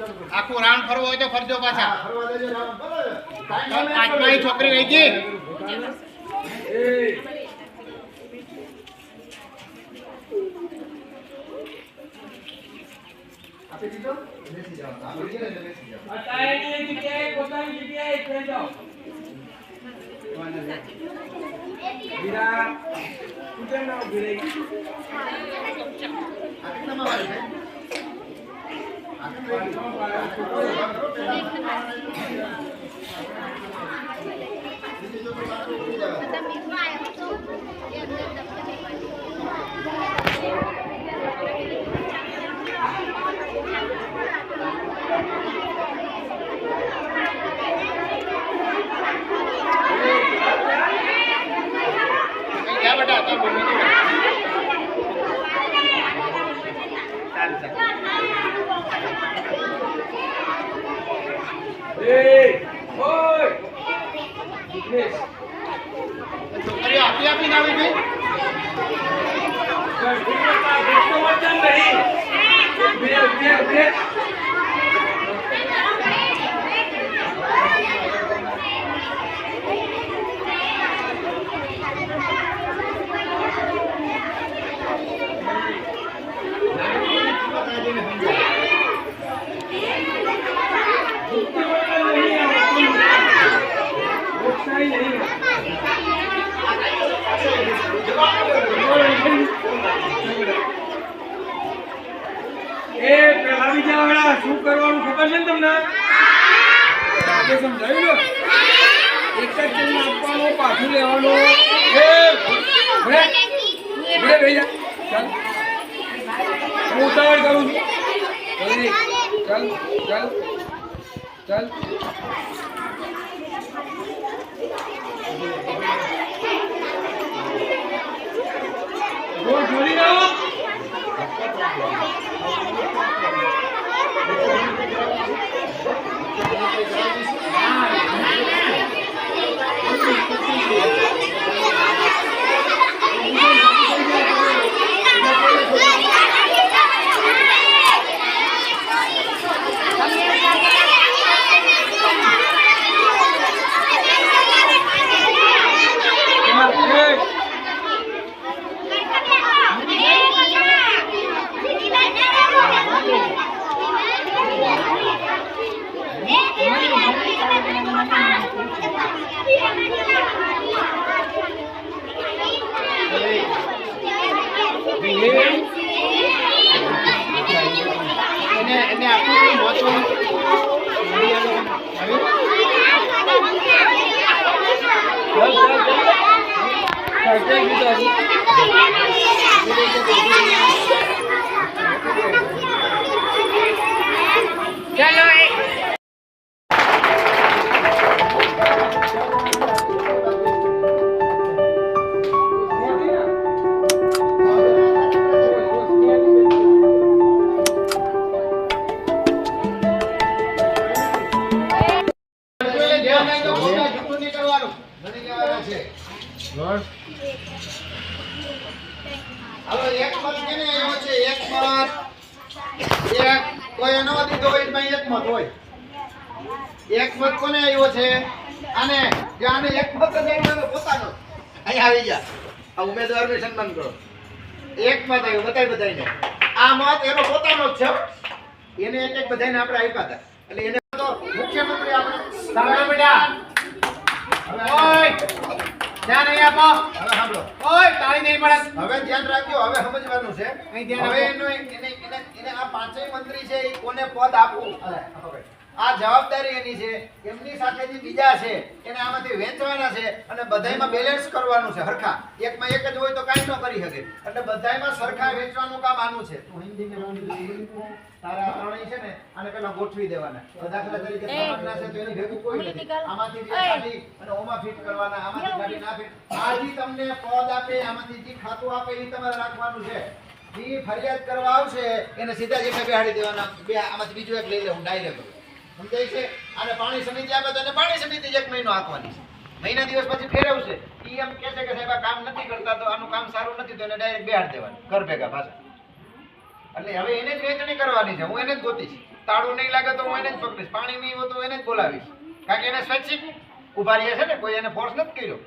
ફરવું હોય તો ફરજો પાછા હા, ફરવા દેજો રામ. બરાબર. કાંઈ તો નહીં પાંચમાની છોકરી વહી ગઈ આપી દીધો? બેસી જાઓ. આપી દીધો એટલે બેસી જાઓ. અત્યારે જગ્યાએ પોતાની જગ્યાએ થઈ જાઓ વીરા તું કેમ ના ઊભી રહી આ કેટલામાં વાળી છે? આ કેટલામાં વાળી? બીજી જો કોઈ બાકી ઊભી જાઓ. જા બેટા તાર મમ્મી જોડે. ચાલ ચાલ એ ઓય વિઘ્નેશ છોકરીઓ આપી આપીને આવી ગઈ ગણપતિમાં ભક્તો વચન નહીં ઊભી રહે, ઊભી રહે, ઊભી રહે. માતાજીને સમજાવો. ભક્તિ વચન નહીં આ વચન. લોકશાહી નહીં એ પેલા શું કરવાનું ખબર છે ને તમને? આજે સમજાવી લો એક જ ચીજ પાછું લેવાનો. એ, ભલે. જા. ચાલ. હું ઉતાવળ કરું છું. ચાલ ચાલ. ચાલ. એને એને હતું મહત્વનું ચાલ નો દીધો હોય એક મત હોય. એક મત કોને આવ્યો છે? આને. જ્યાં આને એક મત જ પોતાનો. અહીં આવી ગયા આ ઉમેદવારનું સન્માન કરો. એક મત આવ્યો બધાય બધાને આ મત એનો પોતાનો જ છે. એને એક એક બધાને આપણે આપ્યા હતા. એટલે એને તો મુખ્યમંત્રી આપણે સાંભળો બેટા. ઓય! ધ્યાન અહીં આપો. હવે સાંભળો. ઓય તાળી નહીં પડે. હવે ધ્યાન રાખજો હવે સમજવાનું છે. અહીં ધ્યાન હવે એને એને પદ આપવું. આ જવાબદારી એની છે. એમની સાથે જે બીજા છે એને આમાંથી વેચવાના છે અને બધાયમાં બેલેન્સ કરવાનું છે. હરખા. એકમાં એક જ હોય તો કાંઈ ન કરી શકે. એટલે બધાયમાં સરખા વેચવાનું કામ આનું છે. તો હિન્દીમાં બોલી તારા ત્રણેય છે ને આને પેલા ગોઠવી દેવાના. દાખલા તરીકે સમાજના છે તો એની ભેગું કોઈ નથી. આમાંથી બે કાઢી અને ઓમાં ફિટ કરવાના આમાંથી કાઢી ના ફિટ આ તમને પદ આપે આમાંથી જે ખાતું આપે એ તમારે રાખવાનું છે. જે, ફરિયાદ કરવા આવશે, એને સીધા જ એકે બેહાડી દેવાના. બે, આમાંથી બીજું એક લઈ લેવું, ડાયરેક્ટ. સમજાય છે? અને પાણી સમિતિ આપે તો એને પાણી સમિતિ એક મહિનો આપવાની છે. મહિના દિવસ પછી ફેરવશે ઈ એમ કહે છે કે સાહેબ, આ કામ નથી કરતા, તો આનું કામ સારું નથી, તો એને ડાયરેક્ટ બેહાડી દેવાનું, ઘર ભેગા પાછા. એટલે હવે એને જ વેચણી કરવાની છે, હું એને જ ગોતીશ. તાળું નહીં લાગે તો હું એને જ પકડીશ. પાણી નહીં હોય તો એને જ બોલાવીશ. કારણ કે એને સ્વૈચ્છિક ઊભા રહ્યા છે ને, કોઈ એને ફોર્સ નથી કર્યો.